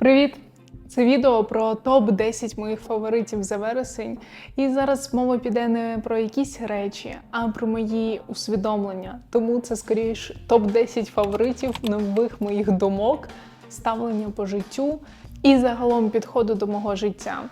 Привіт! Це відео про топ-10 моїх фаворитів за вересень. І зараз мова піде не про якісь речі, а про мої усвідомлення. Тому це скоріш топ-10 фаворитів нових моїх думок, ставлення по життю і загалом підходу до мого життя.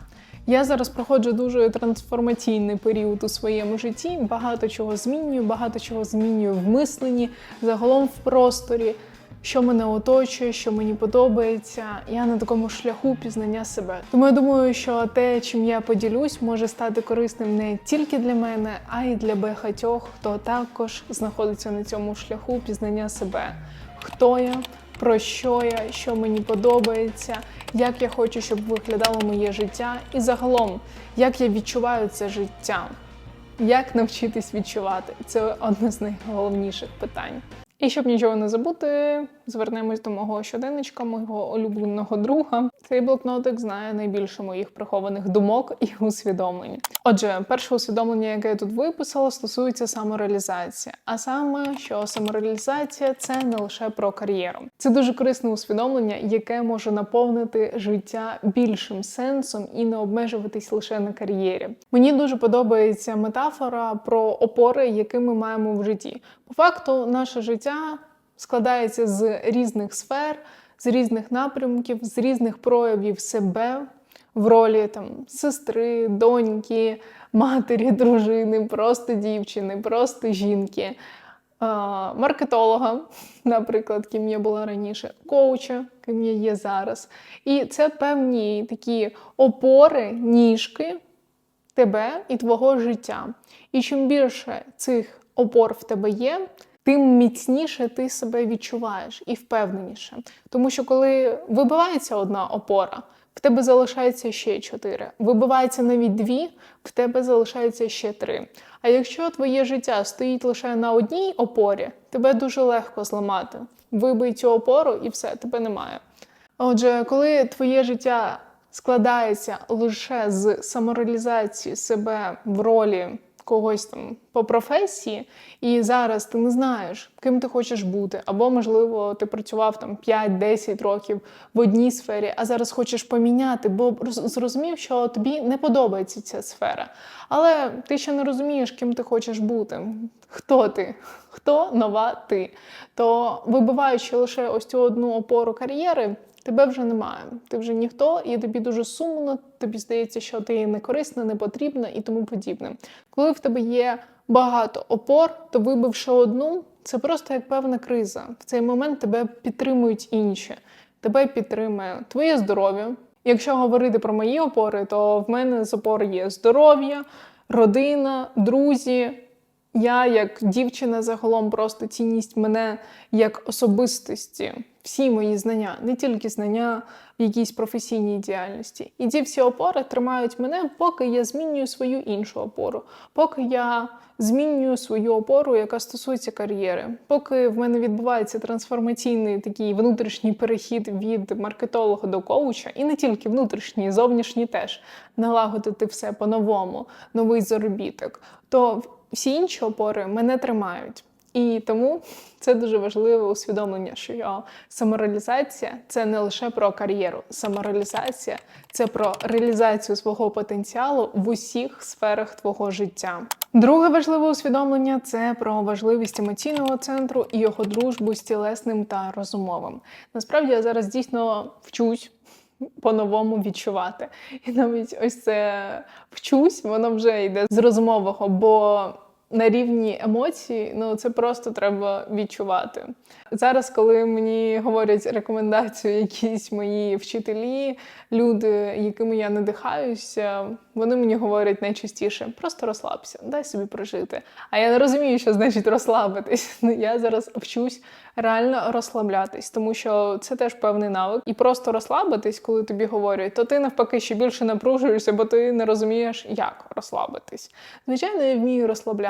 Я зараз проходжу дуже трансформаційний період у своєму житті. Багато чого змінюю, багато чого змінюю в мисленні, загалом в просторі що мене оточує, що мені подобається. Я на такому шляху пізнання себе. Тому я думаю, що те, чим я поділюсь, може стати корисним не тільки для мене, а й для багатьох, хто також знаходиться на цьому шляху пізнання себе. Хто я, про що я, що мені подобається, як я хочу, щоб виглядало моє життя, і загалом, як я відчуваю це життя. Як навчитись відчувати? Це одне з найголовніших питань. І щоб нічого не забути, звернемось до мого щоденничка, мого улюбленого друга. Цей блокнотик знає найбільше моїх прихованих думок і усвідомлень. Отже, перше усвідомлення, яке я тут виписала, стосується самореалізації. А саме, що самореалізація це не лише про кар'єру. Це дуже корисне усвідомлення, яке може наповнити життя більшим сенсом і не обмежуватись лише на кар'єрі. Мені дуже подобається метафора про опори, які ми маємо в житті. По факту, наше життя складається з різних сфер, з різних напрямків, з різних проявів себе в ролі там сестри, доньки, матері, дружини, просто дівчини, просто жінки. Маркетолога, наприклад, ким я була раніше, коуча, ким я є зараз. І це певні такі опори, ніжки тебе і твого життя. І чим більше цих опор в тебе є, тим міцніше ти себе відчуваєш і впевненіше. Тому що коли вибивається одна опора, в тебе залишається ще чотири. Вибивається навіть дві, в тебе залишається ще три. А якщо твоє життя стоїть лише на одній опорі, тебе дуже легко зламати. Вибий цю опору і все, тебе немає. Отже, коли твоє життя складається лише з самореалізації себе в ролі когось там по професії, і зараз ти не знаєш, ким ти хочеш бути, або, можливо, ти працював там 5-10 років в одній сфері, а зараз хочеш поміняти, бо зрозумів, що тобі не подобається ця сфера. Але ти ще не розумієш, ким ти хочеш бути. Хто ти? Хто нова ти? То вибиваючи лише ось цю одну опору кар'єри тебе вже немає. Ти вже ніхто, і тобі дуже сумно, тобі здається, що ти не корисна, не потрібна і тому подібне. Коли в тебе є багато опор, то вибивши одну, це просто як певна криза. В цей момент тебе підтримують інші. Тебе підтримує твоє здоров'я. Якщо говорити про мої опори, то в мене з опор є здоров'я, родина, друзі. Я, як дівчина, загалом просто цінність мене як особистості. Всі мої знання, не тільки знання в якійсь професійній діяльності. І ці всі опори тримають мене, поки я змінюю свою іншу опору, поки я змінюю свою опору, яка стосується кар'єри, поки в мене відбувається трансформаційний такий внутрішній перехід від маркетолога до коуча, і не тільки внутрішній, зовнішній теж налагодити все по-новому, новий заробіток, то всі інші опори мене тримають. І тому це дуже важливе усвідомлення, що самореалізація це не лише про кар'єру. Самореалізація це про реалізацію свого потенціалу в усіх сферах твого життя. Друге важливе усвідомлення це про важливість емоційного центру і його дружбу з тілесним та розумовим. Насправді я зараз дійсно вчусь. По-новому відчувати. І навіть ось це вчусь, воно вже йде з розумового, бо на рівні емоцій, ну це просто треба відчувати. Зараз, коли мені говорять рекомендацію, якісь мої вчителі, люди, якими я надихаюся, вони мені говорять найчастіше: просто розслабся, дай собі прожити. А я не розумію, що значить розслабитись. Я зараз вчусь реально розслаблятись, тому що це теж певний навик. І просто розслабитись, коли тобі говорять, то ти навпаки ще більше напружуєшся, бо ти не розумієш, як розслабитись. Звичайно, я вмію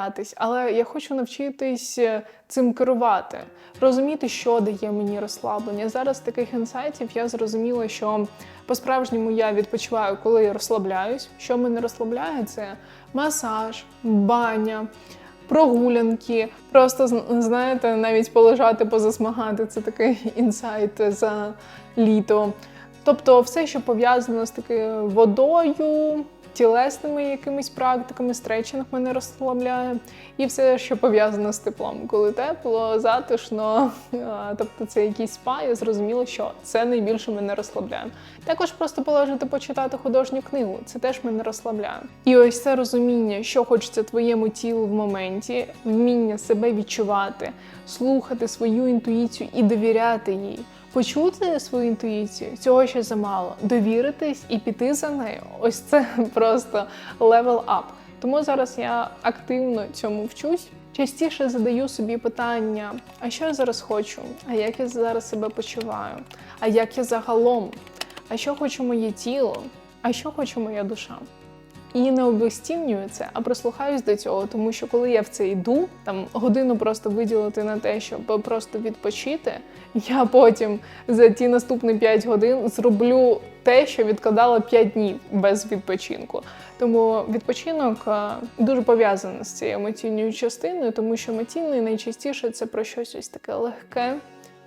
розслаблятись, але я хочу навчитись е, цим керувати, розуміти, що дає мені розслаблення. Зараз таких інсайтів я зрозуміла, що по-справжньому я відпочиваю, коли я розслабляюсь. Що мене розслабляє, це масаж, баня прогулянки. Просто знаєте, навіть полежати, позасмагати це такий інсайт за літо. Тобто, все, що пов'язано з такою водою, тілесними якимись практиками, стретчинг мене розслабляє, і все, що пов'язано з теплом, коли тепло, затишно, тобто це якийсь спа, я зрозуміла, що це найбільше мене розслабляє. Також просто полежати почитати художню книгу, це теж мене розслабляє. І ось це розуміння, що хочеться твоєму тілу в моменті, вміння себе відчувати, слухати свою інтуїцію і довіряти їй. Почути свою інтуїцію цього ще замало. Довіритись і піти за нею. Ось це просто левел ап. Тому зараз я активно цьому вчусь. Частіше задаю собі питання: а що я зараз хочу? А як я зараз себе почуваю? А як я загалом? А що хоче моє тіло? А що хоче моя душа? І не обесцінюю це, а прислухаюсь до цього, тому що коли я в це йду, там годину просто виділити на те, щоб просто відпочити, я потім за ті наступні 5 годин зроблю те, що відкладала 5 днів без відпочинку. Тому відпочинок е, дуже пов'язаний з цією емоційною частиною, тому що емоційний найчастіше це про щось ось таке легке,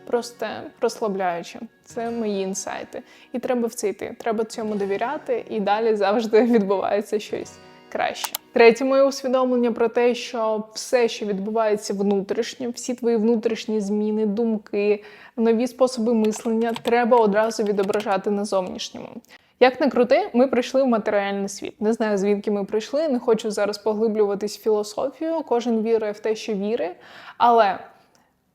просте, розслабляюче. Це мої інсайти. І треба в це йти. Треба цьому довіряти, і далі завжди відбувається щось краще. Третє моє усвідомлення про те, що все, що відбувається внутрішньо, всі твої внутрішні зміни, думки, нові способи мислення, треба одразу відображати на зовнішньому. Як не крути, ми прийшли в матеріальний світ. Не знаю, звідки ми прийшли. Не хочу зараз поглиблюватись в філософію. Кожен вірує в те, що вірить. Але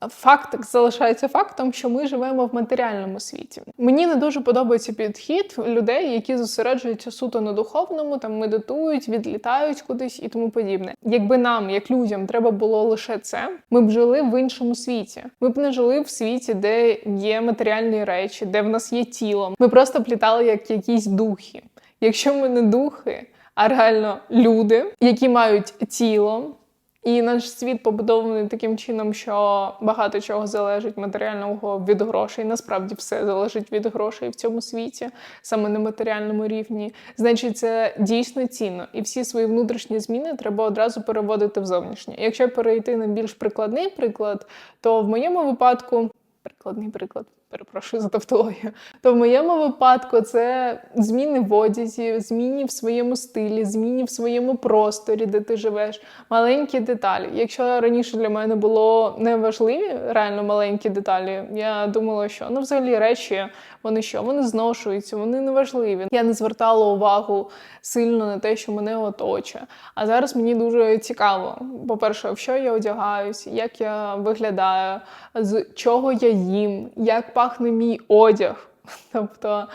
Факт залишається фактом, що ми живемо в матеріальному світі. Мені не дуже подобається підхід людей, які зосереджуються суто на духовному, там медитують, відлітають кудись і тому подібне. Якби нам, як людям, треба було лише це, ми б жили в іншому світі. Ми б не жили в світі, де є матеріальні речі, де в нас є тіло. Ми просто б літали як якісь духи. Якщо ми не духи, а реально люди, які мають тіло. І наш світ побудований таким чином, що багато чого залежить матеріального від грошей. Насправді все залежить від грошей в цьому світі, саме на матеріальному рівні. Значить, це дійсно цінно. І всі свої внутрішні зміни треба одразу переводити в зовнішнє. Якщо перейти на більш прикладний приклад, то в моєму випадку прикладний приклад. Перепрошую за тавтологію. То в моєму випадку це зміни в одязі, зміни в своєму стилі, зміни в своєму просторі, де ти живеш, маленькі деталі. Якщо раніше для мене було неважливі, реально маленькі деталі, я думала, що ну взагалі речі, вони що, вони зношуються, вони неважливі. Я не звертала увагу сильно на те, що мене оточує. А зараз мені дуже цікаво. По-перше, в що я одягаюсь, як я виглядаю, з чого я їм, як пахне мій одяг. Тобто,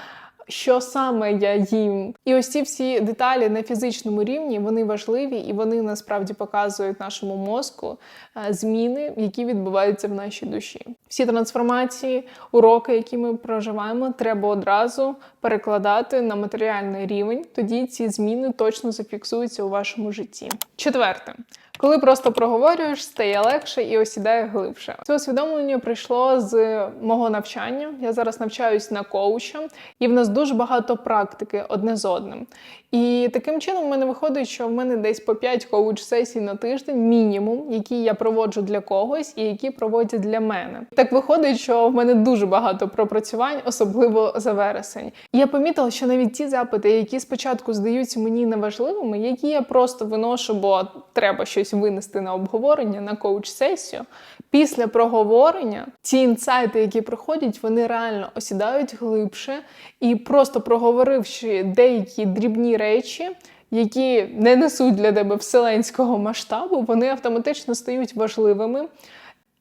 що саме я їм. І ось ці всі деталі на фізичному рівні вони важливі і вони насправді показують нашому мозку е, зміни, які відбуваються в нашій душі. Всі трансформації, уроки, які ми проживаємо, треба одразу перекладати на матеріальний рівень. Тоді ці зміни точно зафіксуються у вашому житті. Четверте. Коли просто проговорюєш, стає легше і осідає глибше. Це усвідомлення прийшло з мого навчання. Я зараз навчаюсь на коуча, і в нас дуже багато практики одне з одним. І таким чином в мене виходить, що в мене десь по 5 коуч-сесій на тиждень, мінімум, які я проводжу для когось і які проводять для мене. Так виходить, що в мене дуже багато пропрацювань, особливо за вересень. Я помітила, що навіть ті запити, які спочатку здаються мені неважливими, які я просто виношу, бо треба щось винести на обговорення на коуч-сесію. Після проговорення ті інсайти, які приходять, вони реально осідають глибше і просто проговоривши деякі дрібні речі. Які не несуть для тебе вселенського масштабу, вони автоматично стають важливими.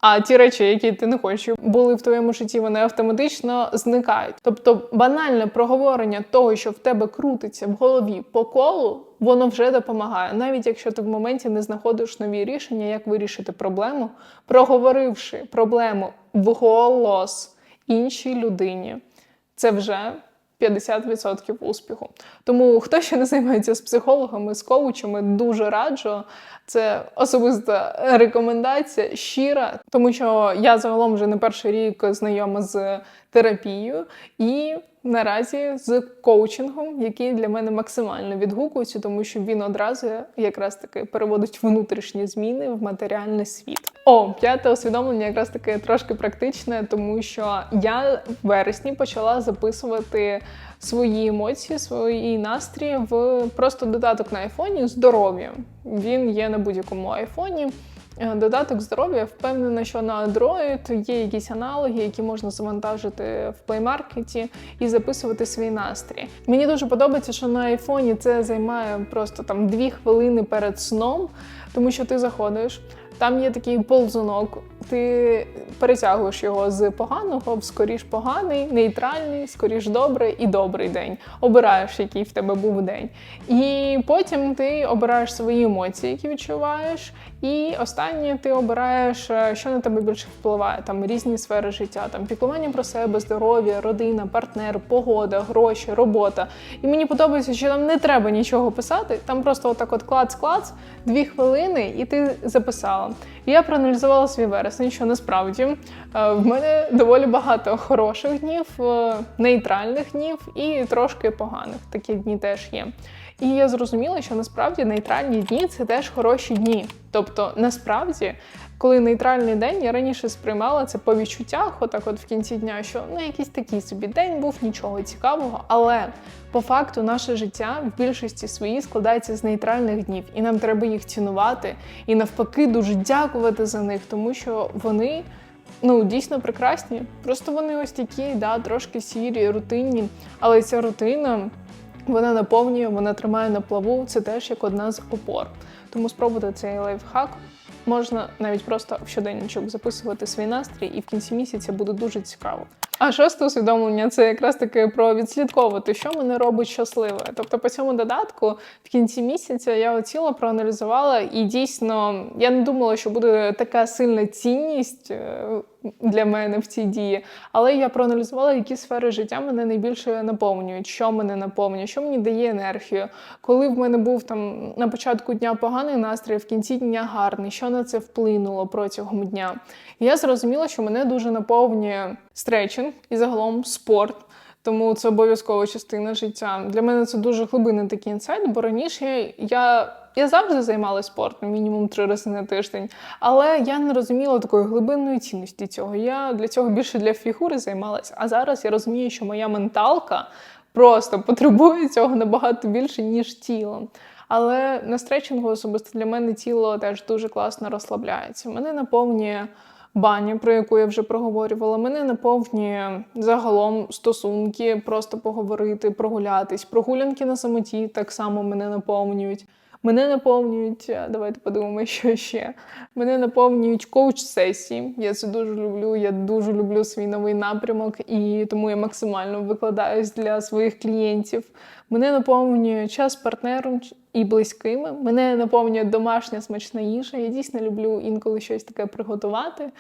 А ті речі, які ти не хочеш, були в твоєму житті, вони автоматично зникають. Тобто банальне проговорення того, що в тебе крутиться в голові по колу, воно вже допомагає, навіть якщо ти в моменті не знаходиш нові рішення, як вирішити проблему, проговоривши проблему в голос іншій людині, це вже 50% успіху. Тому хто ще не займається з психологами, з коучами, дуже раджу. Це особиста рекомендація, щира, тому що я загалом вже не перший рік знайома з терапією, і наразі з коучингом, який для мене максимально відгукується, тому що він одразу якраз таки переводить внутрішні зміни в матеріальний світ. О, п'яте усвідомлення якраз таки трошки практичне, тому що я в вересні почала записувати свої емоції, свої настрої в просто додаток на айфоні здоров'я. Він є на будь-якому айфоні. Е, Додаток здоров'я впевнена, що на Android є якісь аналоги, які можна завантажити в Play Market і записувати свій настрій. Мені дуже подобається, що на айфоні це займає просто там дві хвилини перед сном, тому що ти заходиш. Там є такий ползунок, ти перетягуєш його з поганого в скоріш поганий, нейтральний, скоріш добрий і добрий день. Обираєш, який в тебе був день. І потім ти обираєш свої емоції, які відчуваєш. І останнє ти обираєш, е, що на тебе більше впливає. Там різні сфери життя, там піклування про себе, здоров'я, родина, партнер, погода, гроші, робота. І мені подобається, що там не треба нічого писати. Там просто отак от клац-клац, дві хвилини, і ти записала. Я проаналізувала свій вересень, що насправді е, в мене доволі багато хороших днів, е, нейтральних днів і трошки поганих. Такі дні теж є. І я зрозуміла, що насправді нейтральні дні це теж хороші дні. Тобто, насправді, коли нейтральний день, я раніше сприймала це по відчуттях, отак от в кінці дня, що ну якийсь такий собі день був, нічого цікавого. Але по факту наше життя в більшості своїй складається з нейтральних днів, і нам треба їх цінувати і навпаки дуже дякувати за них, тому що вони. Ну, дійсно прекрасні. Просто вони ось такі, да, трошки сірі, рутинні. Але ця рутина вона наповнює, вона тримає на плаву. Це теж як одна з опор. Тому спробуйте цей лайфхак. Можна навіть просто в щоденничок записувати свій настрій, і в кінці місяця буде дуже цікаво. А шосте усвідомлення це якраз таки про відслідковувати, що мене робить щасливе. Тобто, по цьому додатку в кінці місяця я оціла, проаналізувала, і дійсно я не думала, що буде така сильна цінність е, для мене в цій дії. Але я проаналізувала, які сфери життя мене найбільше наповнюють, що мене наповнює, що мені дає енергію. Коли в мене був там на початку дня поганий настрій, в кінці дня гарний, що на це вплинуло протягом дня. Я зрозуміла, що мене дуже наповнює стретчинг і загалом спорт. Тому це обов'язкова частина життя. Для мене це дуже глибинний такий інсайт, бо раніше я. Я завжди займалася спортом, мінімум три рази на тиждень, але я не розуміла такої глибинної цінності цього. Я для цього більше для фігури займалася. А зараз я розумію, що моя менталка просто потребує цього набагато більше, ніж тіло. Але на стретчингу особисто для мене тіло теж дуже класно розслабляється. Мене наповнює баня, про яку я вже проговорювала. Мене наповнює загалом стосунки, просто поговорити, прогулятись. Прогулянки на самоті так само мене наповнюють. Мене наповнюють, е, давайте подумаємо, що ще. Мене наповнюють коуч-сесії. Я це дуже люблю. Я дуже люблю свій новий напрямок, і тому я максимально викладаюсь для своїх клієнтів. Мене наповнює час партнером і близькими. Мене наповнює домашня смачна їжа. Я дійсно люблю інколи щось таке приготувати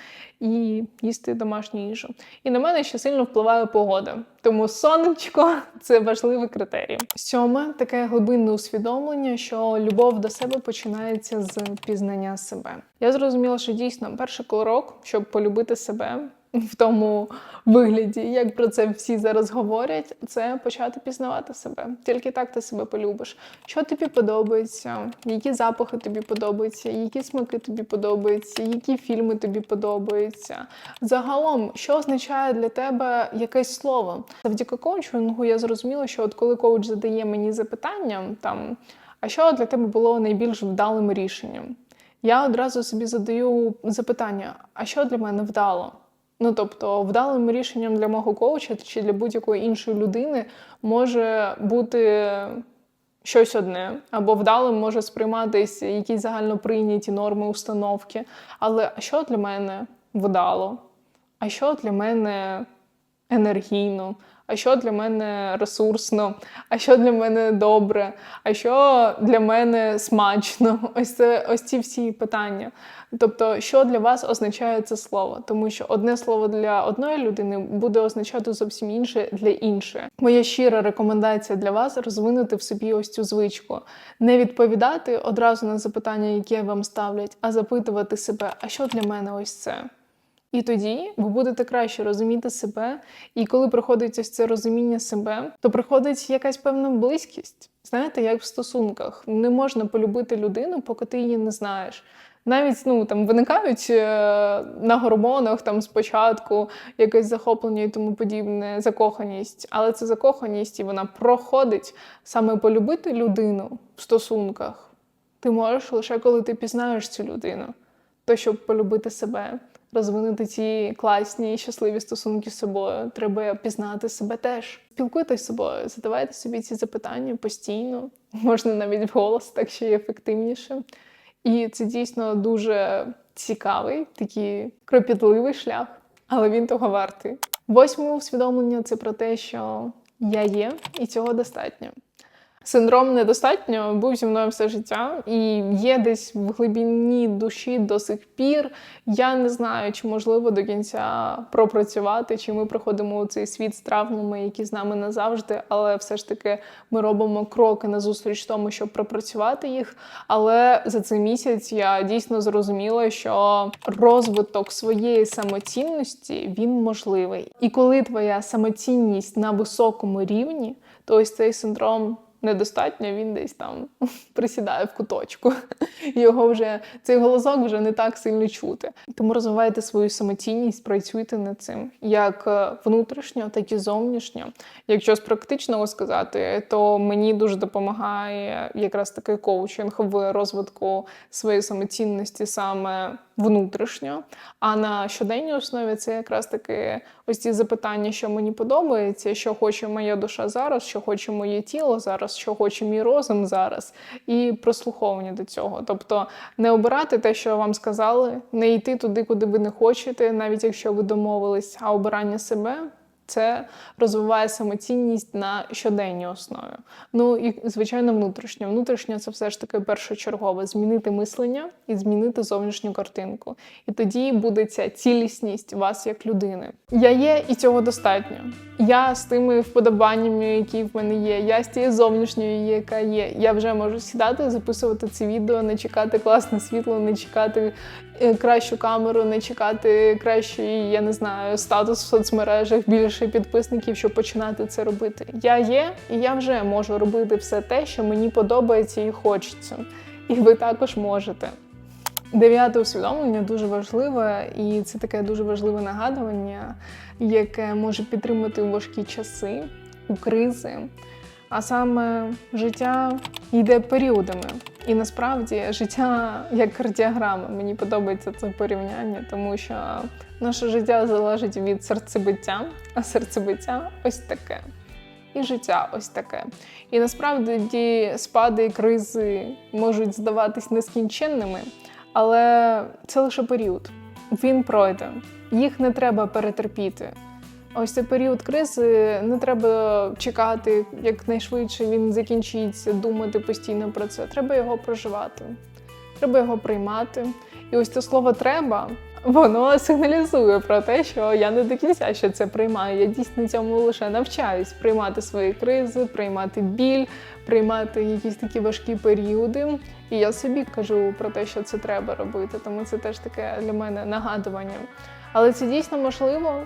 і їсти домашню їжу. І на мене ще сильно впливає погода. Тому сонечко це важливий критерій. Сьоме таке глибинне усвідомлення, що любов до себе починається з пізнання себе. Я зрозуміла, що дійсно перший крок, щоб полюбити себе. В тому вигляді, як про це всі зараз говорять, це почати пізнавати себе. Тільки так ти себе полюбиш. Що тобі подобається, які запахи тобі подобаються, які смаки тобі подобаються, які фільми тобі подобаються. Загалом, що означає для тебе якесь слово? Завдяки коучингу я зрозуміла, що от коли коуч задає мені запитання, там а що для тебе було найбільш вдалим рішенням? Я одразу собі задаю запитання: а що для мене вдало? Ну, тобто, вдалим рішенням для мого коуча чи для будь-якої іншої людини може бути щось одне, або вдалим може сприйматися якісь загальноприйняті норми, установки. Але що для мене вдало? А що для мене енергійно? А що для мене ресурсно? А що для мене добре? А що для мене смачно? Ось це ось ці всі питання. Тобто, що для вас означає це слово? Тому що одне слово для одної людини буде означати зовсім інше для іншої. Моя щира рекомендація для вас розвинути в собі ось цю звичку, не відповідати одразу на запитання, які вам ставлять, а запитувати себе, а що для мене ось це? І тоді ви будете краще розуміти себе. І коли приходить ось це розуміння себе, то приходить якась певна близькість. Знаєте, як в стосунках не можна полюбити людину, поки ти її не знаєш. Навіть ну там виникають е, на гормонах там спочатку якесь захоплення і тому подібне, закоханість, але це закоханість, і вона проходить саме полюбити людину в стосунках. Ти можеш лише коли ти пізнаєш цю людину, то щоб полюбити себе, розвинути ці класні щасливі стосунки з собою, треба пізнати себе теж. Спілкуйтесь з собою, задавайте собі ці запитання постійно, можна навіть вголос, так ще й ефективніше. І це дійсно дуже цікавий, такий кропітливий шлях, але він того вартий. Восьме усвідомлення це про те, що я є, і цього достатньо. Синдром недостатньо був зі мною все життя, і є десь в глибині душі до сих пір. Я не знаю, чи можливо до кінця пропрацювати, чи ми проходимо у цей світ з травмами, які з нами назавжди, але все ж таки ми робимо кроки назустріч тому, щоб пропрацювати їх. Але за цей місяць я дійсно зрозуміла, що розвиток своєї самоцінності він можливий. І коли твоя самоцінність на високому рівні, то ось цей синдром недостатньо, він десь там присідає в куточку. Його вже цей голосок вже не так сильно чути. Тому розвивайте свою самоцінність, працюйте над цим як е, внутрішньо, так і зовнішньо. Якщо з практичного сказати, то мені дуже допомагає якраз такий коучинг в розвитку своєї самоцінності саме внутрішньо. А на щоденній основі це якраз таки ось ці запитання, що мені подобається, що хоче моя душа зараз, що хоче моє тіло зараз, що хоче мій розум зараз, і прослуховування до цього. Тобто не обирати те, що вам сказали, не йти туди, куди ви не хочете, навіть якщо ви домовились, а обирання себе це розвиває самоцінність на щоденній основі. Ну і звичайно, внутрішньо. Внутрішньо це все ж таки першочергове змінити мислення і змінити зовнішню картинку. І тоді буде ця цілісність вас як людини. Я є, і цього достатньо. Я з тими вподобаннями, які в мене є. Я з тією зовнішньою, яка є. Я вже можу сідати, записувати це відео, не чекати класне світло, не чекати кращу камеру, не чекати кращий, я не знаю, статус в соцмережах, більше підписників, щоб починати це робити. Я є, і я вже можу робити все те, що мені подобається і хочеться. І ви також можете. Дев'яте усвідомлення дуже важливе, і це таке дуже важливе нагадування, яке може підтримати у важкі часи, у кризи. А саме життя йде періодами. І насправді життя як кардіограма. Мені подобається це порівняння, тому що наше життя залежить від серцебиття, а серцебиття ось таке. І життя ось таке. І насправді спади і кризи можуть здаватись нескінченними, але це лише період. Він пройде. Їх не треба перетерпіти. Ось цей період кризи не треба чекати якнайшвидше він закінчиться, думати постійно про це. Треба його проживати, треба його приймати. І ось це слово треба. Воно сигналізує про те, що я не до кінця ще це приймаю. Я дійсно цьому лише навчаюсь приймати свої кризи, приймати біль, приймати якісь такі важкі періоди. І я собі кажу про те, що це треба робити. Тому це теж таке для мене нагадування. Але це дійсно можливо,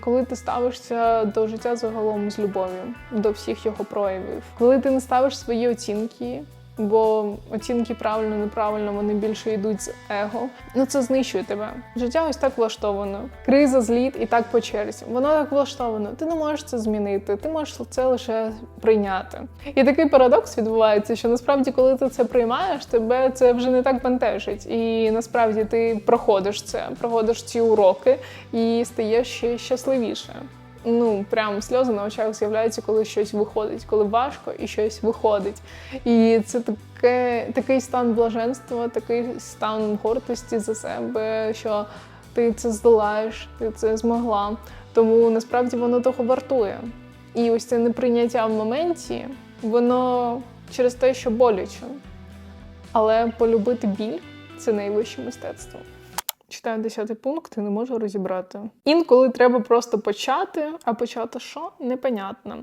коли ти ставишся до життя загалом з любов'ю, до всіх його проявів, коли ти не ставиш свої оцінки. Бо оцінки правильно, неправильно, вони більше йдуть з его. Ну це знищує тебе. Життя ось так влаштовано. Криза, зліт і так по черзі. Воно так влаштовано. Ти не можеш це змінити, ти можеш це лише прийняти. І такий парадокс відбувається, що насправді, коли ти це приймаєш, тебе це вже не так бентежить. І насправді ти проходиш це, проходиш ці уроки і стаєш ще щасливіше ну прям сльози на очах з'являються, коли щось виходить, коли важко і щось виходить. І це таке, такий стан блаженства, такий стан гордості за себе, що ти це здолаєш, ти це змогла. Тому насправді воно того вартує. І ось це неприйняття в моменті, воно через те, що боляче. Але полюбити біль це найвище мистецтво. Читаю десятий пункт і не можу розібрати. Інколи треба просто почати, а почати що непонятно.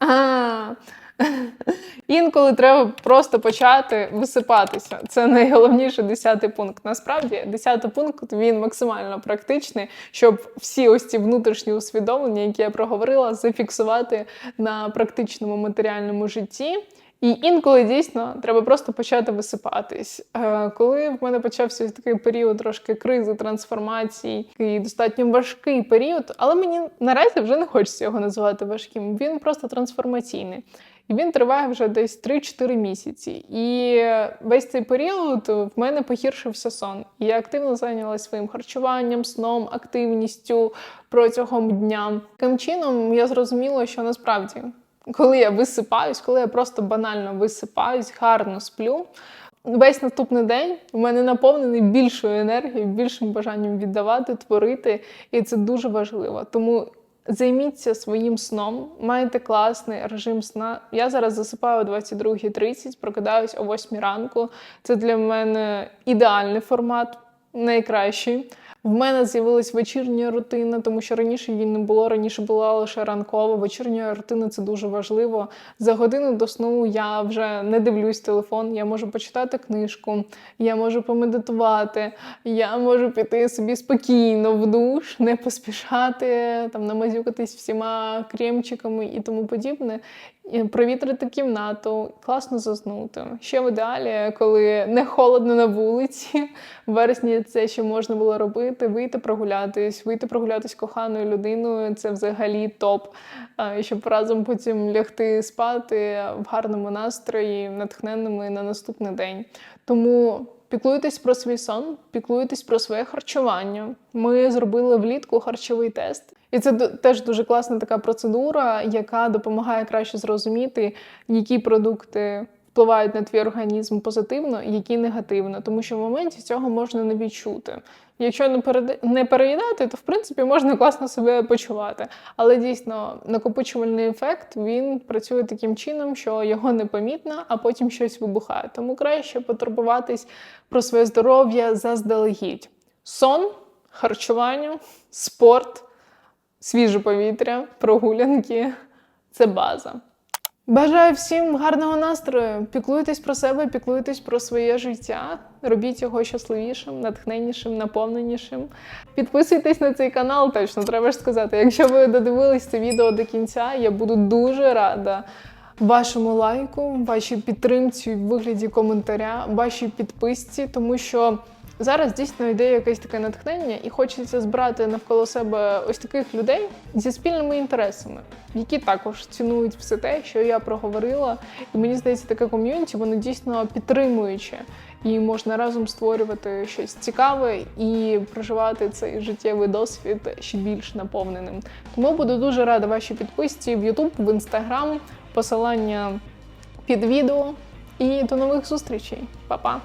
А, Інколи треба просто почати висипатися. Це найголовніший десятий пункт. Насправді, десятий пункт він максимально практичний, щоб всі ось ці внутрішні усвідомлення, які я проговорила, зафіксувати на практичному матеріальному житті. І інколи дійсно треба просто почати висипатись. Е, Коли в мене почався такий період трошки кризи, трансформації, і достатньо важкий період, але мені наразі вже не хочеться його називати важким. Він просто трансформаційний. І він триває вже десь 3-4 місяці. І весь цей період в мене погіршився сон. Я активно зайнялася своїм харчуванням, сном, активністю протягом дня. Таким чином я зрозуміла, що насправді, коли я висипаюсь, коли я просто банально висипаюсь, гарно сплю. Весь наступний день у мене наповнений більшою енергією, більшим бажанням віддавати, творити, і це дуже важливо. Тому Займіться своїм сном, маєте класний режим сна. Я зараз засипаю о 22.30, прокидаюсь о 8 ранку. Це для мене ідеальний формат, найкращий. В мене з'явилась вечірня рутина, тому що раніше її не було. Раніше була лише ранкова. Вечірня рутина це дуже важливо. За годину до сну я вже не дивлюсь телефон. Я можу почитати книжку, я можу помедитувати, я можу піти собі спокійно в душ, не поспішати, там намазюкатись всіма кремчиками і тому подібне. Провітрити кімнату, класно заснути. Ще в ідеалі, коли не холодно на вулиці. В вересні це ще можна було робити. Вийти прогулятись, вийти прогулятись коханою людиною це взагалі топ. Щоб разом потім лягти спати в гарному настрої, натхненними на наступний день. Тому. Піклуйтесь про свій сон, піклуйтесь про своє харчування. Ми зробили влітку харчовий тест. І це теж дуже класна така процедура, яка допомагає краще зрозуміти, які продукти впливають на твій організм позитивно, які негативно, тому що в моменті цього можна не відчути. Якщо не переїдати, то в принципі можна класно себе почувати. Але дійсно накопичувальний ефект він працює таким чином, що його непомітно, а потім щось вибухає. Тому краще потурбуватись про своє здоров'я заздалегідь. Сон, харчування, спорт свіже повітря, прогулянки це база. Бажаю всім гарного настрою. Піклуйтесь про себе, піклуйтесь про своє життя. Робіть його щасливішим, натхненнішим, наповненішим. Підписуйтесь на цей канал, точно треба ж сказати. Якщо ви додивились це відео до кінця, я буду дуже рада вашому лайку, вашій підтримці в вигляді коментаря, вашій підписці, тому що. Зараз дійсно йде якесь таке натхнення, і хочеться збирати навколо себе ось таких людей зі спільними інтересами, які також цінують все те, що я проговорила. І мені здається, таке ком'юніті воно дійсно підтримуюче, і можна разом створювати щось цікаве і проживати цей життєвий досвід ще більш наповненим. Тому буду дуже рада вашій підписці в YouTube, в Instagram, посилання під відео. І до нових зустрічей, Па-па!